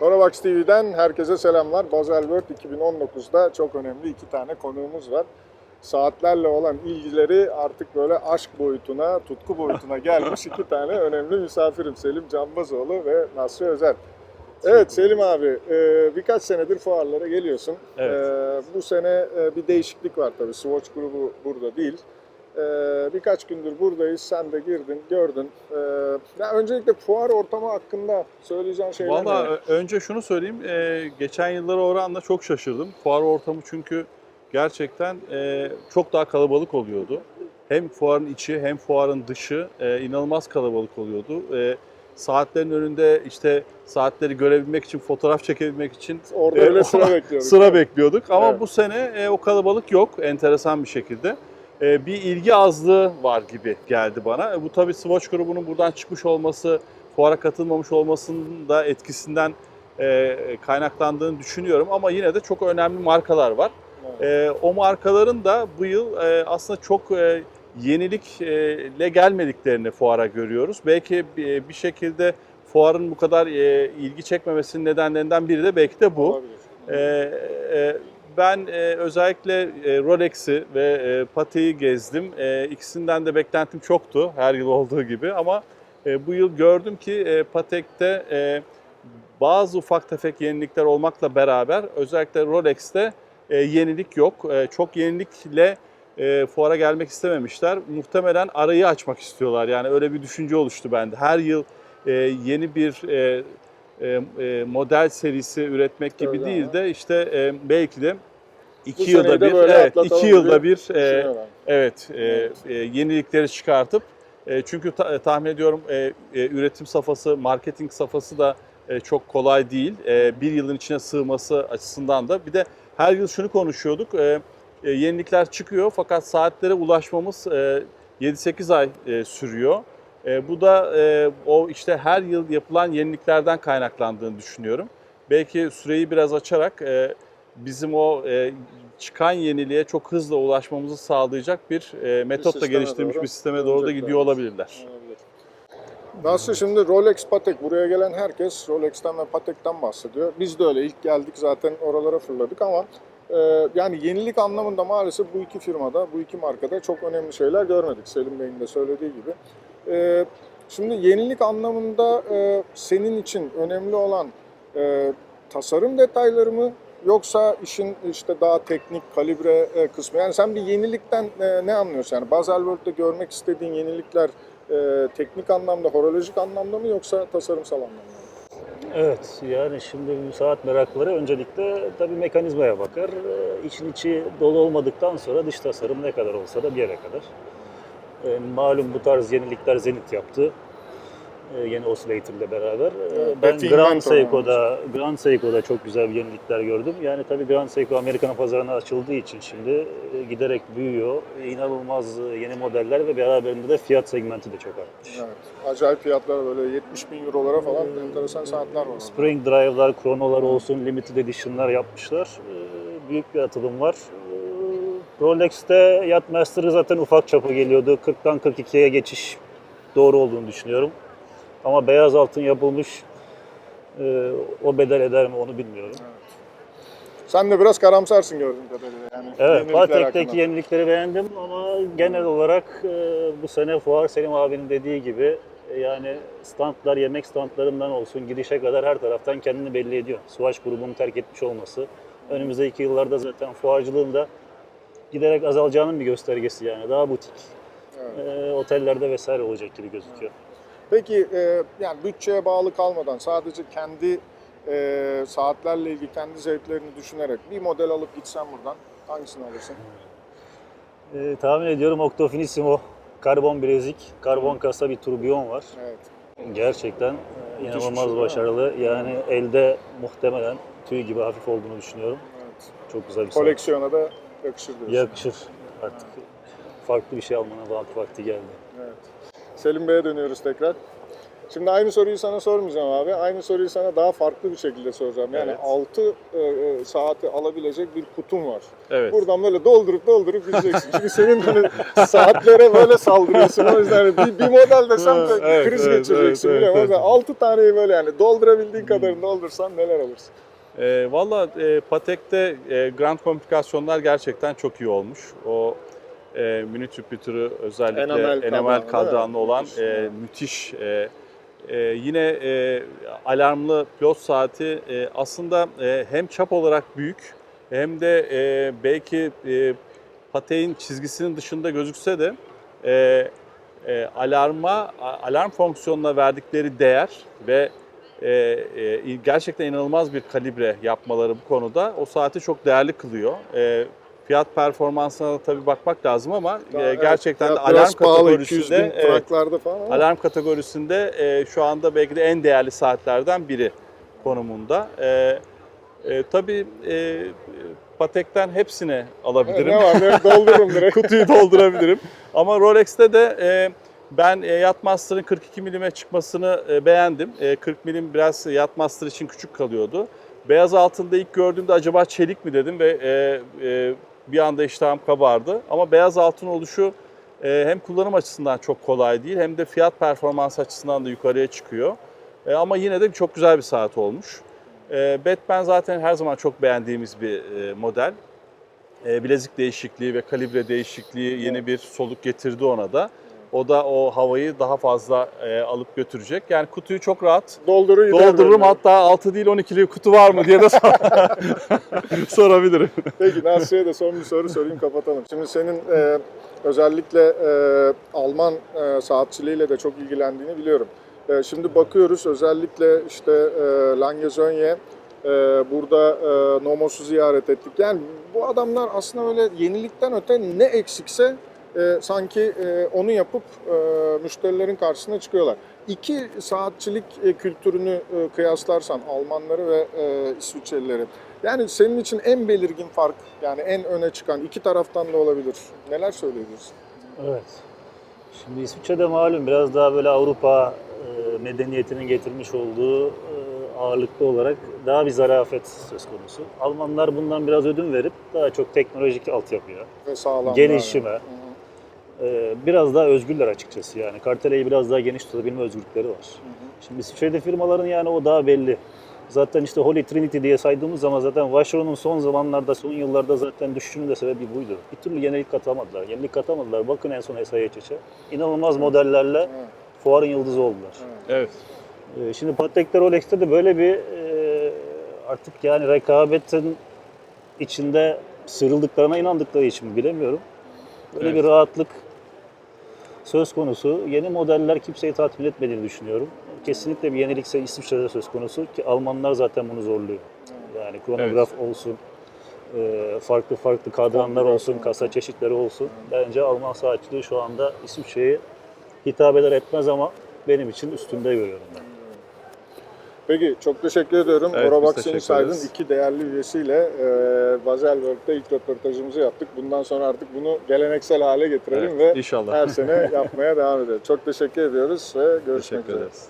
Nonovax TV'den herkese selamlar. Basel World 2019'da çok önemli iki tane konuğumuz var. Saatlerle olan ilgileri artık böyle aşk boyutuna, tutku boyutuna gelmiş iki tane önemli misafirim. Selim Canbazoğlu ve Nasri Özer. Evet Selim abi, e, birkaç senedir fuarlara geliyorsun. Evet. E, Bu sene e, bir değişiklik var tabii. Swatch grubu burada değil. E, Birkaç gündür buradayız. Sen de girdin, gördün. E, Ya öncelikle fuar ortamı hakkında söyleyeceğin şeyler Valla neler? önce şunu söyleyeyim. e, geçen yıllara oranla çok şaşırdım. Fuar ortamı çünkü gerçekten e, çok daha kalabalık oluyordu. Hem fuarın içi hem fuarın dışı e, inanılmaz kalabalık oluyordu. E, saatlerin önünde işte saatleri görebilmek için, fotoğraf çekebilmek için Orada e, öyle sıra bekliyoruz. sıra bekliyorduk. Ama Evet. bu sene e, o kalabalık yok enteresan bir şekilde. E, bir ilgi azlığı var gibi geldi bana. E, bu tabii Swatch grubunun buradan çıkmış olması, fuara katılmamış olmasının da etkisinden e, kaynaklandığını düşünüyorum. Ama yine de çok önemli markalar var. Evet. E, o markaların da bu yıl aslında çok yenilikle gelmediklerini fuara görüyoruz. Belki bir, şekilde fuarın bu kadar ilgi çekmemesinin nedenlerinden biri de belki de bu. Olabilir. Ee, e, ben e, özellikle e, Rolex'i ve e, Patek'i gezdim. E, ikisinden de beklentim çoktu her yıl olduğu gibi ama e, bu yıl gördüm ki e, Patek'te e, bazı ufak tefek yenilikler olmakla beraber özellikle Rolex'te e, yenilik yok. E, çok yenilikle e, fuara gelmek istememişler. Muhtemelen arayı açmak istiyorlar. Yani öyle bir düşünce oluştu bende. Her yıl e, yeni bir e, model serisi üretmek gibi Öyle değil ama. de işte e, belki de iki seneyi yılda bir, evet, iki yılda bir e, Düşünüyorlar. evet, e, Evet. e, yenilikleri çıkartıp e, çünkü ta- tahmin ediyorum e, e, üretim safhası, marketing safhası da e, çok kolay değil. E, bir yılın içine sığması açısından da bir de her yıl şunu konuşuyorduk. E, e, yenilikler çıkıyor fakat saatlere ulaşmamız e, 7-8 ay e, sürüyor. E, bu da e, o işte her yıl yapılan yeniliklerden kaynaklandığını düşünüyorum. Belki süreyi biraz açarak e, bizim o e, çıkan yeniliğe çok hızlı ulaşmamızı sağlayacak bir e, metotla sisteme geliştirilmiş doğru bir sisteme doğru da gidiyor olabilirler. Olabilir. Nasıl şimdi Rolex Patek buraya gelen herkes Rolex'ten ve Patek'ten bahsediyor. Biz de öyle ilk geldik zaten oralara fırladık ama e, yani yenilik anlamında maalesef bu iki firmada, bu iki markada çok önemli şeyler görmedik Selim Bey'in de söylediği gibi. E, şimdi yenilik anlamında e, senin için önemli olan e, tasarım detayları mı yoksa işin işte daha teknik kalibre e, kısmı? Yani sen bir yenilikten e, ne anlıyorsun? Yani Basel World'de görmek istediğin yenilikler e, teknik anlamda, horolojik anlamda mı yoksa tasarımsal anlamda mı? Evet, yani şimdi saat meraklıları öncelikle tabii mekanizmaya bakar. Ee, İçin içi dolu olmadıktan sonra dış tasarım ne kadar olsa da bir yere kadar. Ee, malum bu tarz yenilikler Zenit yaptı. Ee, yeni Oscillator ile beraber. Evet, ben Betty Grand Seiko'da, Grand Seiko'da çok güzel bir yenilikler gördüm. Yani tabii Grand Seiko Amerikan pazarına açıldığı için şimdi e, giderek büyüyor. İnanılmaz e, yeni modeller ve beraberinde de fiyat segmenti de çok artmış. Evet. Acayip fiyatlar böyle 70 bin eurolara falan enteresan saatler var. Spring Drive'lar, kronolar olsun, limited edition'lar yapmışlar. Ee, Büyük bir atılım var. Rolex'te Yachtmaster'ı zaten ufak çapı geliyordu. 40'tan 42'ye geçiş doğru olduğunu düşünüyorum. Ama beyaz altın yapılmış e, o bedel eder mi onu bilmiyorum. Sen de biraz karamsarsın gördüğüm kadarıyla. Yani Evet, Patek'teki yenilikleri beğendim ama genel olarak e, bu sene fuar Selim abinin dediği gibi e, yani standlar, yemek standlarından olsun girişe kadar her taraftan kendini belli ediyor. Swatch grubunu terk etmiş olması. Önümüzdeki yıllarda zaten fuarcılığın da giderek azalacağının bir göstergesi yani. Daha butik Evet. e, otellerde vesaire olacak gibi gözüküyor. Peki e, yani bütçeye bağlı kalmadan sadece kendi e, saatlerle ilgili kendi zevklerini düşünerek bir model alıp gitsen buradan hangisini alırsın? E, tahmin ediyorum Octofinissimo karbon bilezik, karbon kasa bir turbiyon var. Evet. Gerçekten e, bir inanılmaz şey, başarılı. Yani elde muhtemelen tüy gibi hafif olduğunu düşünüyorum. evet. Çok güzel bir saat. Koleksiyona da yakışır diyorsun. Yakışır artık. Farklı bir şey almana vakti, vakti geldi. Evet. Selim Bey'e dönüyoruz tekrar. Şimdi aynı soruyu sana sormayacağım abi. Aynı soruyu sana daha farklı bir şekilde soracağım. Yani Evet. 6 saati alabilecek bir kutum var. Evet. Buradan böyle doldurup doldurup gideceksin. Çünkü senin hani saatlere böyle saldırıyorsun. O yüzden hani bir, bir model desem de Evet, kriz evet, geçireceksin. evet, evet, evet. 6 taneyi böyle yani doldurabildiğin kadarını doldursan neler alırsın? E, Valla e, Patek'te e, grand komplikasyonlar gerçekten çok iyi olmuş. O e, mini tüpütürü özellikle Enamel enamel, kadranlı, olan Müthiş. e, müthiş. e, e, yine e, alarmlı pilot saati e, aslında e, hem çap olarak büyük hem de e, belki e, Patek'in çizgisinin dışında gözükse de e, e, alarma alarm fonksiyonuna verdikleri değer ve e, e, gerçekten inanılmaz bir kalibre yapmaları bu konuda o saati çok değerli kılıyor. E, fiyat performansına da tabii bakmak lazım ama e, Evet, gerçekten de fiyat alarm biraz pahalı, 200 bin kategorisinde evet, falan ama alarm kategorisinde e, şu anda belki de en değerli saatlerden biri konumunda. E, e, tabii e, Patek'ten hepsini Evet, alabilirim. ne var doldururum direkt. kutuyu doldurabilirim. Ama Rolex'te de e, ben e, Yachtmaster'ın 42 milime çıkmasını e, beğendim. E, 40 milim biraz Yachtmaster için küçük kalıyordu. Beyaz altında ilk gördüğümde acaba çelik mi dedim ve e, e, bir anda iştahım kabardı. Ama beyaz altın oluşu e, hem kullanım açısından çok kolay değil hem de fiyat performans açısından da yukarıya çıkıyor. E, ama yine de çok güzel bir saat olmuş. E, Batman zaten her zaman çok beğendiğimiz bir e, model. E, bilezik değişikliği ve kalibre değişikliği yeni bir soluk getirdi ona da. O da o havayı daha fazla e, alıp götürecek. Yani kutuyu çok rahat Dolduru gider doldururum. Hatta 6 değil 12'li kutu var mı diye de sor- sorabilirim. Peki Nasri'ye de son bir soru sorayım kapatalım. Şimdi senin e, özellikle e, Alman e, saatçiliğiyle de çok ilgilendiğini biliyorum. E, şimdi bakıyoruz özellikle işte e, Langezönye e, burada e, Nomos'u ziyaret ettik. Yani bu adamlar aslında öyle yenilikten öte ne eksikse e, sanki e, onu yapıp e, müşterilerin karşısına çıkıyorlar. İki saatçilik e, kültürünü e, kıyaslarsan Almanları ve e, İsviçrelileri yani senin için en belirgin fark yani en öne çıkan iki taraftan da olabilir. Neler söyleyebilirsin? Evet. Şimdi İsviçre'de malum biraz daha böyle Avrupa e, medeniyetinin getirmiş olduğu e, ağırlıklı olarak daha bir zarafet söz konusu. Almanlar bundan biraz ödün verip daha çok teknolojik altyapıya, Ve sağlam. Gelişime. yani. E, biraz daha özgürler açıkçası. Yani karteleyi biraz daha geniş tutabilme özgürlükleri var. Şimdi İsviçre'de firmaların yani o daha belli. Zaten işte Holy Trinity diye saydığımız zaman zaten Vacheron'un son zamanlarda, son yıllarda zaten düşüşünün de sebebi buydu. Bir türlü yenilik katamadılar. Yenilik katamadılar. Bakın en son SIH'e. İnanılmaz modellerle Evet, fuarın yıldızı oldular. Evet. Ee, Şimdi Patek'te, Rolex'te de böyle bir e, artık yani rekabetin içinde sıyrıldıklarına inandıkları için mi bilemiyorum. Böyle Evet. bir rahatlık söz konusu. Yeni modeller kimseyi tatmin etmediğini düşünüyorum. Kesinlikle bir yenilikse İsviçre'de söz konusu ki Almanlar zaten bunu zorluyor. Yani kronograf olsun, e, farklı farklı kadranlar olsun, kasa çeşitleri olsun. Bence Alman saatçiliği şu anda İsviçre'ye hitap eder etmez ama benim için üstünde görüyorum ben. Peki çok teşekkür ediyorum. Evet, Inside'ın ederiz. iki değerli üyesiyle e, Baselwork'ta ilk röportajımızı yaptık. Bundan sonra artık bunu geleneksel hale getirelim Evet, ve inşallah. her sene yapmaya devam edelim. Çok teşekkür ediyoruz ve görüşmek Teşekkür üzere. ederiz.